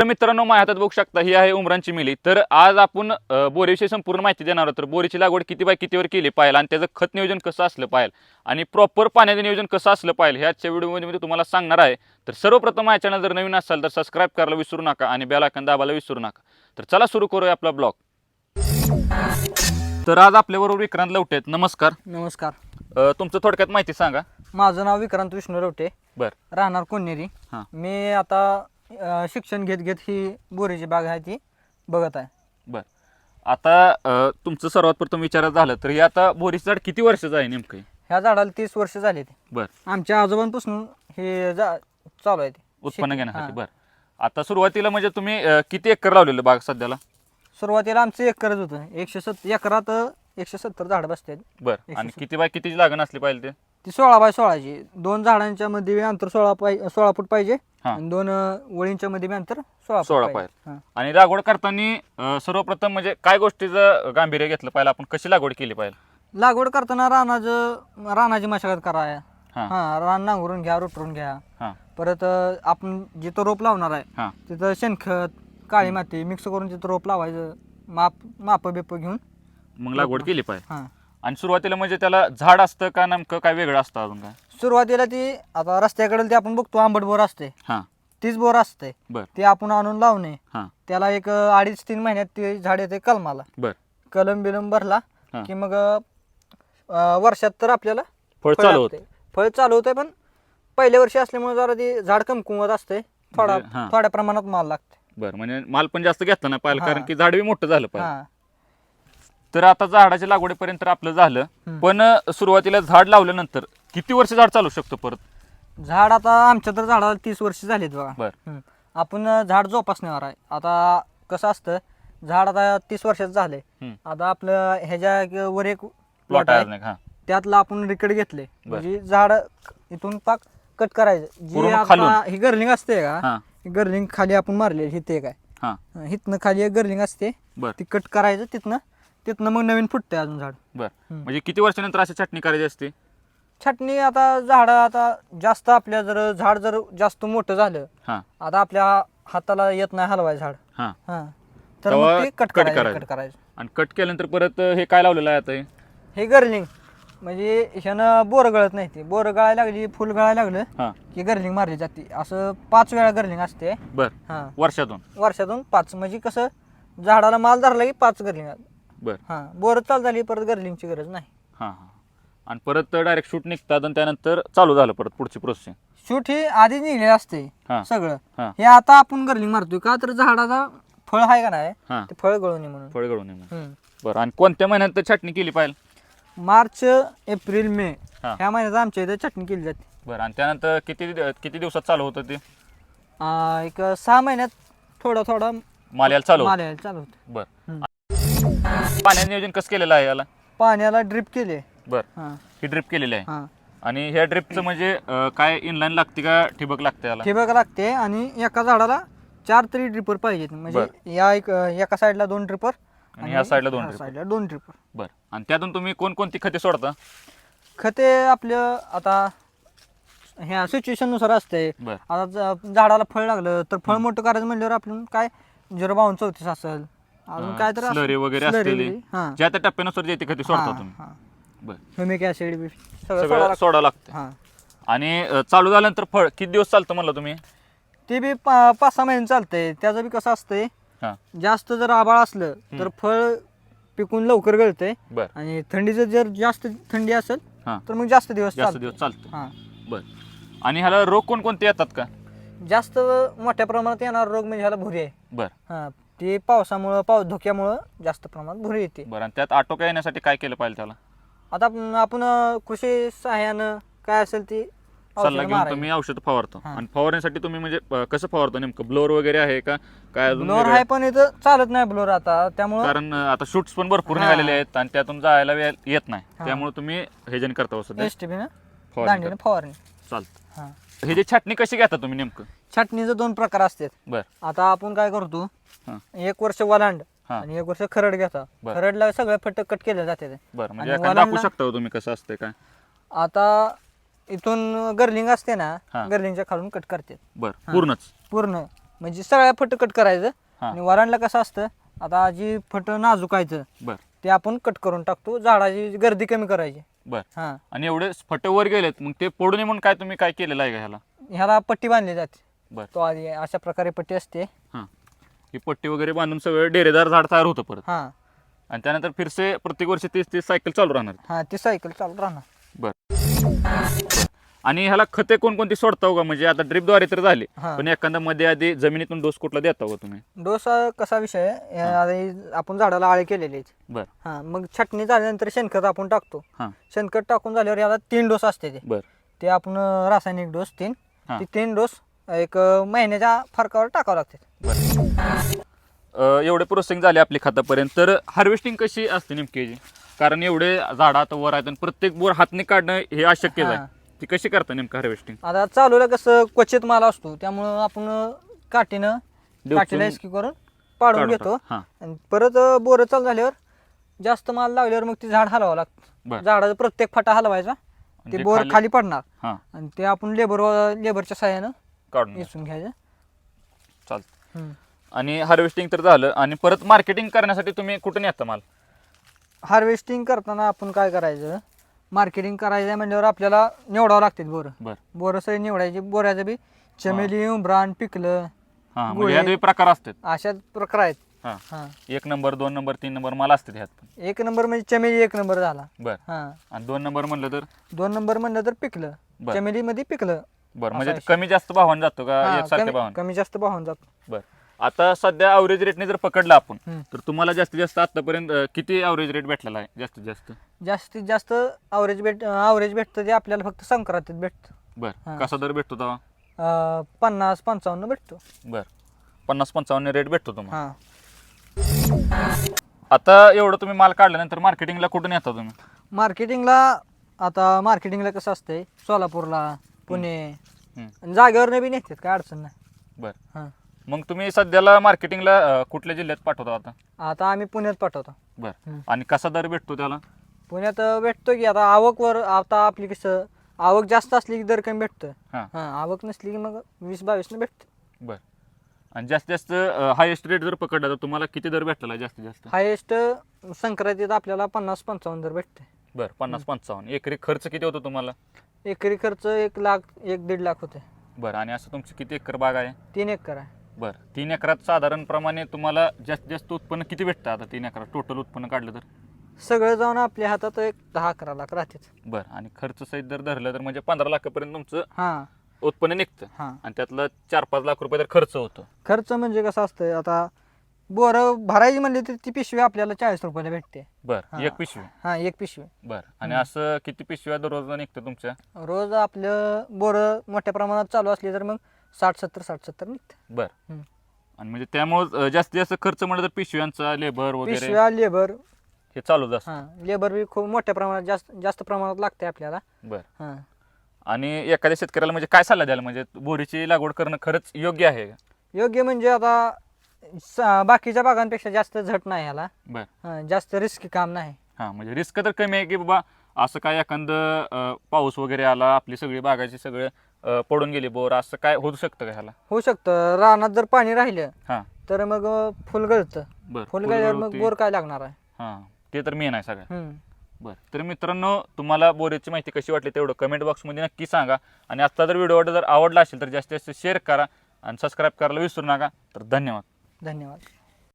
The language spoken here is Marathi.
तर मित्रांनो माझ्या हातात बघू शकता ही आहे उमरांची मिली. तर आज आपण बोरीविषयी संपूर्ण माहिती देणार आहोत. तर बोरीची लागवड किती बाय कितीवर केली पाहिजे आणि त्याचं खत नियोजन कसं असलं पाहिजे आणि प्रॉपर पाण्याचं नियोजन कसं असलं पाहिजे हे आजच्या व्हिडिओमध्ये मी तुम्हाला सांगणार आहे. तर सर्वप्रथम माझ्या चॅनल जर नवीन असाल तर सबस्क्राईब करायला विसरू नका आणि बेल आयकॉन दाबायला विसरू नका. तर चला सुरू करूया आपला ब्लॉग तर आज आपल्याबरोबर विक्रांत लवटे आहेत. नमस्कार. नमस्कार. तुमचं थोडक्यात माहिती सांगा. माझं नाव विक्रांत विष्णू रवटे बरं. राहणार हां. मी आता अ, शिक्षण घेत घेत ही बोरीची बाग आहे ती बघत आहे. बर. आता अ, तुमचं सर्वात प्रथम विचारायचं झालं तर हे आता बोरीचं झाड किती वर्षाचं आहे नेमकं? हे? ह्या झाडाला तीस वर्ष झाली ती. बर. आमच्या आजोबांपासून हे जा चालू आहे ते. उत्पन्न शेती. घेण्यासाठी हां. बर. आता सुरुवातीला म्हणजे तुम्ही अ, किती एकर लावलेलं बाग सध्याला? सुरुवातीला आमचं एकरच होतं. एकशे सत् एकरात एकशे सत्तर झाडं बसतात. बर. एकशे आणि सत्तर. किती बाय कितीची लागण असली पाहिजे ते? ती सोळा बाय सोळाची. दोन झाडांच्या मध्ये बी अंतर सोळा पाय सोळा फूट पाहिजे. हां. आणि दोन अ, वळींच्या मध्ये बी अंतर सोळा फूट सोळा पाहिजे. हां. आणि लागवड करताना अ, सर्वप्रथम म्हणजे काय गोष्टीचं गांभीर्य घेतलं पाहिजे आपण कशी लागवड केली पाहिजे लागवड करताना रानाचं रानाची मशागत करा. हां. हां रान नांगरून घ्या रोटरून घ्या. हां. परत अ, आपण जिथं रोप लावणार आहे हां. तिथं शेणखत काळी माती मिक्स करून तिथं रोप लावायचं माप माप बिप घेऊन मग लागवड केली पाहिजे. हां. आणि सुरुवातीला म्हणजे त्याला झाड असतं का नेमकं काय वेगळं असतं अजून काय? सुरुवातीला ती आता रस्त्याकडे ते आपण बघतो आंबट बोर असते. हां. तीच बोर असते. बर. ते आपण आणून लावणे. हां. त्याला एक अडीच तीन महिन्यात ते झाड येते कलमाला. बर. कलम बिलम भरला हां. की मग अ, वर्षात तर आपल्याला फळ फळ चालू लागते. होतं. फळ चालू होते पण पहिल्या वर्षी असल्यामुळे जरा ते झाड कमकुवत असते. थोडा म्हणजे, हां. थोड्या प्रमाणात माल लागते. बर म्हणजे माल पण जास्त घेतला नाही पाहिजे कारण हां. की झाड बी मोठं झालं पाहिजे हां. तर आता झाडाच्या लागवडीपर्यंत आपलं झालं. पण सुरुवातीला झाड लावल्यानंतर किती वर्ष झाड चालू शकतो परत? झाड आता आमच्या तर झाडाला तीस वर्ष झालीत बघा. बर. हम्म. आपण झाड जोपासण्यावर आहे. आता कसं असतं झाड आता तीस वर्षाचं झालंय. हम्म. आता आपलं ह्याच्या एक वर एक प्लॉट आहे हा. त्यातलं आपण रिकड घेतले म्हणजे झाड इथून पाक कट करायचं. जी पूर्ण आता? ही गर्लिंग असते का हा. ही गर्लिंग खाली आपण मारले हिथे काय. हा. हिथनं खाली एक गर्लिंग असते. बर. ती कट करायचं तिथनं. तिथनं मग नवीन फुटते अजून झाड. बर. हम्म. म्हणजे किती वर्षानंतर अशी चटणी करायची असते? छाटणी आता झाड आता जास्त आपल्या जर झाड जर जास्त मोठं झालं हा. आता आपल्या हाताला येत नाही हलवाय झाड. हा. हा. तर तेव्हा मग ते कट cut करायचं करायचं. कट करायचं. आणि कट केल्यानंतर परत हे काय लावलेलं आहे आता हे? हे गर्लिंग म्हणजे ह्यानं बोर गळत नाही ते. बोर गळायला लागली फुल गळायला लागलं हा. की गर्लिंग मारली जाते. असं पाच वेळा गर्लिंग असते. बर. हा. वर्षातून? वर्षातून पाच. म्हणजे कसं झाडाला माल धरला की पाच गर्लिंग बर. हा बोर चालू झाली परत गर्लिंगची गरज नाही. हा हा. आणि परत डायरेक्ट शूट निघतात आणि त्यानंतर चालू झालं परत पुढची प्रोसेस शूट हे आधी निघलेलं असते हा. सगळं. हा. हे आता आपण गर्लिंग मारतोय का? तर झाडाला फळ आहे का नाही? हा. ते फळ गळू नये म्हणून. फळ गळून. हम्म. बरं आणि कोणत्या महिन्यात तर छाटणी केली पाहिजे मार्च एप्रिल मे हा. ह्या महिन्यात आमच्या इथे चटणी केली जाते. बरं आणि त्यानंतर किती किती दिवसात चालू होतं ते? एक सहा महिन्यात थोडा थोडा माल यायला चालू होतं? माल यायला चालू होतं. बरं. हम्म. पाण्याचं नियोजन कसं केलेलं आहे याला? पाण्याला ड्रिप केले. बरं. हा. ही ड्रिप केलेली आहे. हा. आणि ह्या ड्रिपचं म्हणजे अं, काय इनलाईन लागते का ठिबक लागते याला? ठिबक लागते आणि एका झाडाला चार तरी ड्रिपर पाहिजेत. म्हणजे या एक एका साईडला दोन ड्रिपर आणि ह्या साईडला दोन dripper. साईडला दोन ड्रिपर बरं. आणि त्यातून तुम्ही कोणकोणती खते सोडता? खते आपलं आता ह्या सिच्युएशननुसार असते बरं. आता ज- झाडाला फळ लागलं तर फळ मोठं करायचं म्हणल्यावर आपण काय? झिरो बावन्न चौतीस असेल. अजून काय तर स्लरी वगैरे असलेली. हां. ज्या त्या टप्प्यानुसार जे ते खते सोडता तुम्ही. बरं. ह्युमिक ऍसिड बी सगळं सोडा लागतं. हां. आणि अं, चालू झाल्यानंतर फळ किती दिवस चालतं म्हणलं तुम्ही? ते बी पा पाच सहा महिने चालतंय. त्याचं बी कसं असतंय हां. जास्त जर आबाळ असलं तर फळ पिकून लवकर गळतंय. बरं. आणि थंडीचं जर जास्त थंडी असेल हां. तर मग जास्त दिवस जास्त चालतंय. दिवस चालतं हां. बरं. आणि ह्याला रोग कोणकोणते येतात का? जास्त मोठ्या प्रमाणात येणार रोग म्हणजे ह्याला भुरी. आहे बरं. हां. ते पावसामुळं पाऊस धोक्यामुळं जास्त प्रमाणात भुरी येते. बरं आणि त्यात आटोक्या येण्यासाठी काय केलं पाहिजे त्याला? आता आपण आपण अं, कृषी सहाय्यानं काय असेल ती सल्ला घेऊन मारायची. तुम्ही औषध फवारतो. हां. आणि फवारण्यासाठी तुम्ही म्हणजे अं, कसं फवारतो नेमकं? ब्लोअर वगैरे आहे का? काय अजून ब्लोअर वेगळं? आहे पण इथं चालत नाही ब्लोअर आता. त्यामुळं कारण अं, आता शूट्स पण भरपूर हां. निघालेले आहेत आणि त्यातून जायला वे- येत नाही. हां. त्यामुळे तुम्ही हेजन करता औषध एस टी बीनं फवारणी दांडीनं फवारणी. चालतं. हां. हे जे छाटणी कशी घेता तुम्ही नेमकं? छाटणीचं दोन प्रकार असतात. बरं. आता आपण काय करतो हां. एक वर्ष वलांड हां. आणि एक वर्ष खरड घेता. बरं. खरडला सगळे फट कट केले जाते. बरं म्हणजे एखादं दाखवू शकता हो तुम्ही कसं असतंय काय? आता इथून गर्लिंग असते ना हां. गर्लिंगच्या खालून कट करते बरं पूर्णच. पूर्ण. म्हणजे सगळ्या फट कट करायचं. हा. आणि वरांडला कसं असतं आता जी फट नाजूकायचं बर. ते आपण कट करून टाकतो. झाडाची गर्दी कमी करायची. बर. हा. आणि एवढे फटे वर गेलेत मग ते पडू नये म्हणून काय तुम्ही काय केलेलं आहे का ह्याला? ह्याला पट्टी बांधली जाते. बर. तो आधी अशा प्रकारे पट्टी असते. हां. ही पट्टी वगैरे बांधून सगळं डेरेदार झाड तयार होतं परत. हा. आणि त्यानंतर फिरसे प्रत्येक वर्षी तीस तीस सायकल चालू राहणार. हा ती सायकल चालू राहणार. बर. आणि ह्याला खते कोणकोणती सोडता हो का? म्हणजे आता ड्रिपद्वारे तर झाले हा. पण एखादा मध्ये आधी जमिनीतून डोस कुठला देता हो तुम्ही? डोस कसा विषय आहे? आपण झाडाला आळे केलेले आहेत. बर. हा मग छटणी झाल्यानंतर शेणखत आपण टाकतो. हां. शेणखत टाकून झाल्यावर याला तीन डोस असते ते. बर. ते आपण अं, रासायनिक डोस तीन. हा. ते तीन डोस एक अं, महिन्याच्या फरकावर टाकावं लागते. अ, एवढे प्रोसेसिंग झाले आपली खातापर्यंत तर हार्वेस्टिंग कशी असते नेमकी याची? कारण एवढे झाड आता वर आहेत आणि प्रत्येक बोर हातने काढणं हे अशक्यच. आहे ती कशी करता नेमकं हार्वेस्टिंग आता चालूला कसं क्वचित माल असतो त्यामुळं आपण काठीनं काठीला इसकी करून पाडून घेतो. हां. आणि परत बोरं चालू झाल्यावर जास्त माल लावल्यावर मग ते झाड हलवावं लागतं. बर. झाडाचा प्रत्येक फाटा हलवायचा ते बोर खाली- खाली पडणार. हां. आणि ते आपण लेबर लेबरच्या सहाय्यानं काढून घ्या. घ्यायचं. चालतं. हम्म. आणि हार्वेस्टिंग तर झालं आणि परत मार्केटिंग करण्यासाठी तुम्ही कुठून येता माल? हार्वेस्टिंग करताना आपण काय करायचं मार्केटिंग करायचं म्हणल्यावर आपल्याला निवडावं लागते बोरं. बर. बोरं सगळी निवडायची बोऱ्याचं बी. चमेली उंबरान पिकलं हां म्हणजे प्रकार असतात. अशा प्रकार आहेत. हां. हां. एक नंबर दोन नंबर तीन नंबर माल असतात ह्यात पण. एक नंबर म्हणजे चमेली एक नंबर झाला. बर. हां. आणि दोन नंबर म्हणलं तर? दोन नंबर म्हणलं तर पिकलं. बर. चमेलीमध्ये पिकलं. बरं म्हणजे असा कमी जास्त भावाने जातो का हां, एकसारख्या कमी- भावाने? कमी जास्त भावून जातो. बर. आता सध्या अवरेज रेटने जर पकडलं आपण हम्म. तर तुम्हाला जास्तीत जास्त आतापर्यंत अं, किती अवरेज रेट भेटलेला आहे? जास्तीत जास्त. जास्तीत जास्त आवरेज भेट आवरेज भेटतं ते आपल्याला फक्त संक्रांतीत भेटतं. बर. हां. कसा दर भेटतो तेव्हा? अं, पन्नास पंचावन्न भेटतो. बर. पन्नास पंचावन्न रेट भेटतो तुम्हाला? हां. आता एवढं तुम्ही माल काढल्यानंतर मार्केटिंगला कुठून येता तुम्ही? मार्केटिंगला आता मार्केटिंगला कसं असतंय सोलापूरला पुणे हम्म. जागेवर बी नेतात काय अडचण नाही. बर. हां. मग तुम्ही सध्याला मार्केटिंगला अं, कुठल्या जिल्ह्यात पाठवता आता? आता आम्ही पुण्यात पाठवतो. बर. हम्म. आणि कसा दर भेटतो त्याला? पुण्यात भेटतो की आता आवकवर आता आपली कसं आवक जास्त असली की दर कमी भेटतं. हां. हां आवक नसली की मग वीस बावीसनं भेटतं. बर. आणि जास्तीत जास्त हायेस्ट रेट जर पकडला तर तुम्हाला किती दर भेटला जास्तीत जास्त? हायेस्ट संक्रांतीत आपल्याला पन्नास पंचावन्न दर भेटते बर पन्नास पंचावन्न. एकरी खर्च किती होतो तुम्हाला? एकरी खर्च एक लाख एक दीड लाख होते बरं आणि असं तुमची किती एकर बाग आहे? तीन एकर आहे. बरं तीन एकरात साधारणप्रमाणे तुम्हाला जास्तीत जास्त उत्पन्न किती भेटतं आता तीन एकरात? टोटल उत्पन्न काढलं तर? सगळं जाऊन आपल्या हातात एक दहा अकरा लाख राहतेच. बरं आणि खर्च सहित जर धरलं तर म्हणजे पंधरा लाखापर्यंत तुमचं हां. उत्पन्न निघतं. हां. आणि त्यातलं चार पाच लाख रुपये तर खर्च होतो. खर्च म्हणजे कसं असतं आता बोरं भरायची म्हणली तर ती पिशवी आपल्याला चाळीस रुपयाला भेटते. बरं. एक पिशवी? हां एक पिशवी. बरं आणि. असं किती पिशव्या दररोज निघतं तुमच्या? रोज आपलं बोरं मोठ्या प्रमाणात चालू असली तर मग साठ सत्तर साठ सत्तर निघतं. बरं. हम्म. आणि म्हणजे त्यामुळं जास्तीत जास्त खर्च म्हणलं तर पिशव्यांचा लेबर वगैरे? पिशव्या लेबर. हे चालूच असतं हां लेबर बी खूप मोठ्या प्रमाणात जास्त जास्त प्रमाणात लागते आपल्याला. बरं. हां. आणि एखाद्या शेतकऱ्याला म्हणजे काय सल्ला द्याल? म्हणजे बोरीची लागवड करणं खरंच योग्य आहे? का योग्य म्हणजे आता स- बाकीच्या बागांपेक्षा जास्त झट नाही ह्याला. बरं. हां जास्त रिस्की काम नाही. हां म्हणजे रिस्क तर कमी आहे की बाबा असं काय एखादं अं, पाऊस वगैरे आला आपली सगळी बागाची सगळे अं, पडून गेली बोर असं काय होऊ शकतं का ह्याला? होऊ शकतं. रानात जर पाणी राहिलं हां. तर मग अं, फुल गळतं. बरं फुल गळल्यावर मग. बोर काय लागणार आहे? हां ते तर मेन आहे सगळं. हम्म. बरं तर मित्रांनो तुम्हाला बोरीची माहिती कशी वाटली तेवढं कमेंट बॉक्समध्ये नक्की सांगा. आणि आजचा जर व्हिडिओ जर आवडला असेल तर जास्तीत जास्त शेअर करा आणि सबस्क्राईब करायला विसरू नका. तर धन्यवाद. धन्यवाद.